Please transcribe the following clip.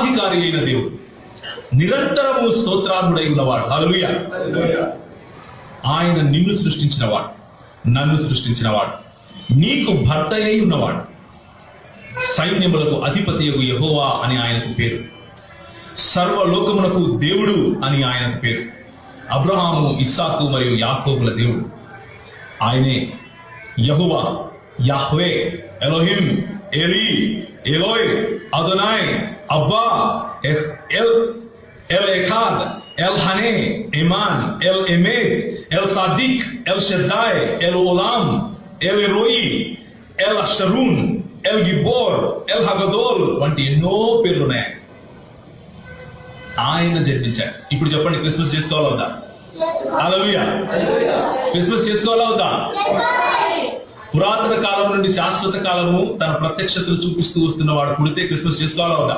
అధికారి అయిన దేవుడు. నిరంతరము స్తోత్రార్హుడై ఉన్నవాడు. హలుయ ఆయన నిన్ను సృష్టించినవాడు. నన్ను సృష్టించినవాడు. నీకు భర్త అయి ఉన్నవాడు. సైన్యములకు అధిపతి యహోవా అని ఆయనకు పేరు. సర్వలోకములకు దేవుడు అని ఆయనకు పేరు. అబ్రహాము ఇస్సాకు మరియు యాకోబుల దేవుడు. ఆయనే యహువా. Yahweh Elohim Eli Eloi Adonai Abba El El Echad El హనే ఇమాన్ L ఎమేద్ L Sadiq El Shaddai El Olam El Roi El అషరూన్ L గిబోర్ L హగదోల్ వంటి ఎన్నో పేర్లు ఉన్నాయి ఆయన జన్మించాడు ఇప్పుడు చెప్పండి క్రిస్మస్ చేసుకోవాలా వద్దా హల్లెలూయా క్రిస్మస్ చేసుకోవాలా వద్దా పురాతన కాలం నుండి శాశ్వత కాలము తన ప్రత్యక్షతను చూపిస్తూ వస్తున్న వాడు పుడితే క్రిస్మస్ చేసుకోవాలా